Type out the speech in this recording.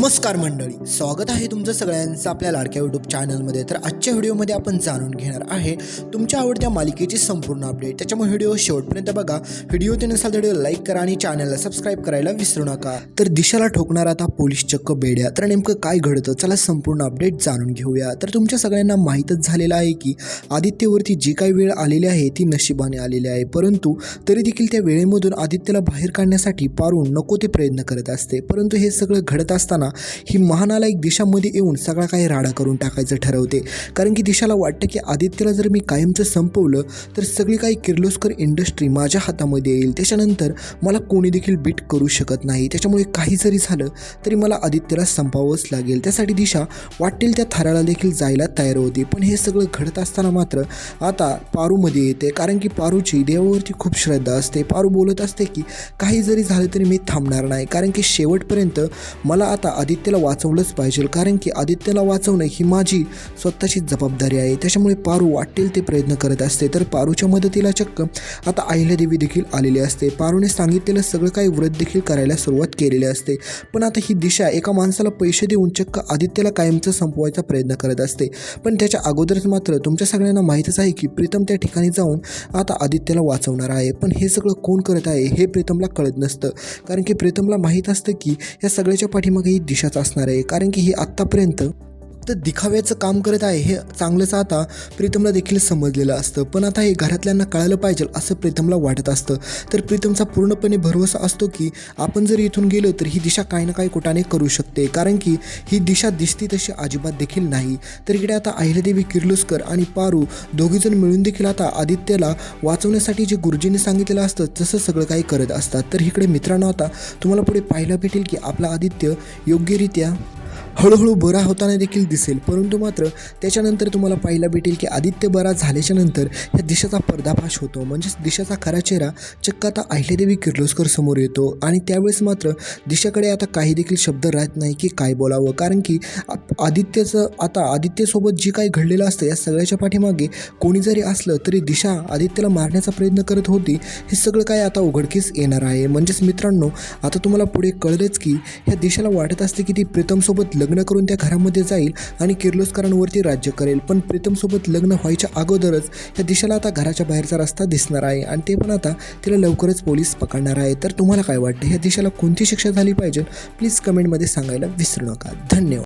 नमस्कार मंडळी स्वागत आहे तुमचं सगळ्यांचं आपल्या लाडक्या यूट्यूब चॅनलमध्ये तर आजच्या व्हिडिओमध्ये आपण जाणून घेणार आहे तुमच्या आवडत्या मालिकेची संपूर्ण अपडेट त्याच्यामुळे व्हिडिओ शेवटपर्यंत बघा. व्हिडिओ ते नसाल व्हिडिओ लाईक करा आणि चॅनलला सबस्क्राईब करायला विसरू नका. तर दिशाला ठोकणार आता पोलीस चक्क बेड्या. तर नेमकं काय घडतं? चला संपूर्ण अपडेट जाणून घेऊया. तर तुमच्या सगळ्यांना माहीतच झालेलं आहे की आदित्यवरती जी काही वेळ आलेली आहे ती नशिबाने आलेली आहे. परंतु तरी देखील त्या वेळेमधून आदित्यला बाहेर काढण्यासाठी पारून नको ते प्रयत्न करत असते. परंतु हे सगळं घडत असताना ही महानालायक दिशामध्ये येऊन सगळा काही राडा करून टाकायचं ठरवते. कारण की दिशाला वाटतं की आदित्यला जर मी कायमचं संपवलं तर सगळी काही किर्लोस्कर इंडस्ट्री माझ्या हातामध्ये येईल. त्याच्यानंतर मला कोणी देखील बीट करू शकत नाही. त्याच्यामुळे काही जरी झालं तरी मला आदित्यला संपावंच लागेल. त्यासाठी दिशा वाटेल त्या थराला देखील जायला तयार होती. पण हे सगळं घडत असताना मात्र आता पारूमध्ये येते. कारण की पारूची देवावरती खूप श्रद्धा असते. पारू बोलत असते की काही जरी झालं तरी मी थांबणार नाही. कारण की शेवटपर्यंत मला आता आदित्यला वाचवलंच पाहिजे. कारण की आदित्यला वाचवणं ही माझी स्वतःची जबाबदारी आहे. त्याच्यामुळे पारू वाटेल ते प्रयत्न करत असते. तर पारूच्या मदतीला चक्क आता अहिल्यादेवी देखील आलेली असते. पारूने सांगितलेलं सगळं काही व्रत देखील करायला सुरुवात केलेली असते. पण आता ही दिशा एका माणसाला पैसे देऊन चक्क आदित्यला कायमचं संपवायचा प्रयत्न करत असते. पण त्याच्या अगोदरच मात्र तुमच्या सगळ्यांना माहीतच आहे की प्रीतम त्या ठिकाणी जाऊन आता आदित्यला वाचवणार आहे. पण हे सगळं कोण करत आहे हे प्रीतमला कळत नसतं. कारण की प्रीतमला माहीत असतं की या सगळ्याच्या पाठीमागे ही दिशाच असणार आहे. कारण की ही आत्तापर्यंत तर दिखाव्याचं काम करत आहे हे चांगलंच आता प्रीतमला देखील समजलेलं असतं. पण आता हे घरातल्यांना कळायला पाहिजे असं प्रीतमला वाटत असतं. तर प्रीतमचा पूर्णपणे भरवसा असतो की आपण जर इथून गेलो तर ही दिशा काही ना काही कुठाने करू शकते. कारण की ही दिशा दिसती तशी अजिबात देखील नाही. तर इकडे आता अहिल्यादेवी किर्लोस्कर आणि पारू दोघीजण मिळून देखील आता आदित्यला वाचवण्यासाठी जे गुरुजींनी सांगितलेलं असतं तसं सगळं काही करत असतात. तर इकडे मित्रांनो आता तुम्हाला पुढे पाहायला भेटेल की आपला आदित्य योग्यरित्या हळूहळू बरा होताना देखील दिसेल. परंतु मात्र त्याच्यानंतर तुम्हाला पाहायला भेटेल की आदित्य बरा झाल्याच्यानंतर ह्या दिशाचा पर्दाफाश होतो. म्हणजेच दिशाचा खरा चेहरा चक्क आता अहिल्यादेवी किर्लोस्कर समोर येतो. आणि त्यावेळेस मात्र दिशाकडे आता काही देखील शब्द राहत नाही की काय बोलावं. कारण की आदित्यचं आता आदित्यसोबत जी काही घडलेलं असतं या सगळ्याच्या पाठीमागे कोणी जरी असलं तरी दिशा आदित्यला मारण्याचा प्रयत्न करत होती हे सगळं काय आता उघडकीस येणार आहे. म्हणजेच मित्रांनो आता तुम्हाला पुढे कळलंच की ह्या दिशाला वाटत असते की ती प्रीतमसोबत लग्न करून त्या घरामध्ये जाईल आणि किर्लोस्करांवरती राज्य करेल. पण प्रीतमसोबत लग्न व्हायच्या अगोदरच या दिशाला आता घराच्या बाहेरचा रस्ता दिसणार आहे आणि ते पण आता तिला लवकरच पोलीस पकडणार आहे. तर तुम्हाला काय वाटतं? ह्या दिशाला कोणती शिक्षा झाली पाहिजे? प्लीज कमेंटमध्ये सांगायला विसरू नका. धन्यवाद.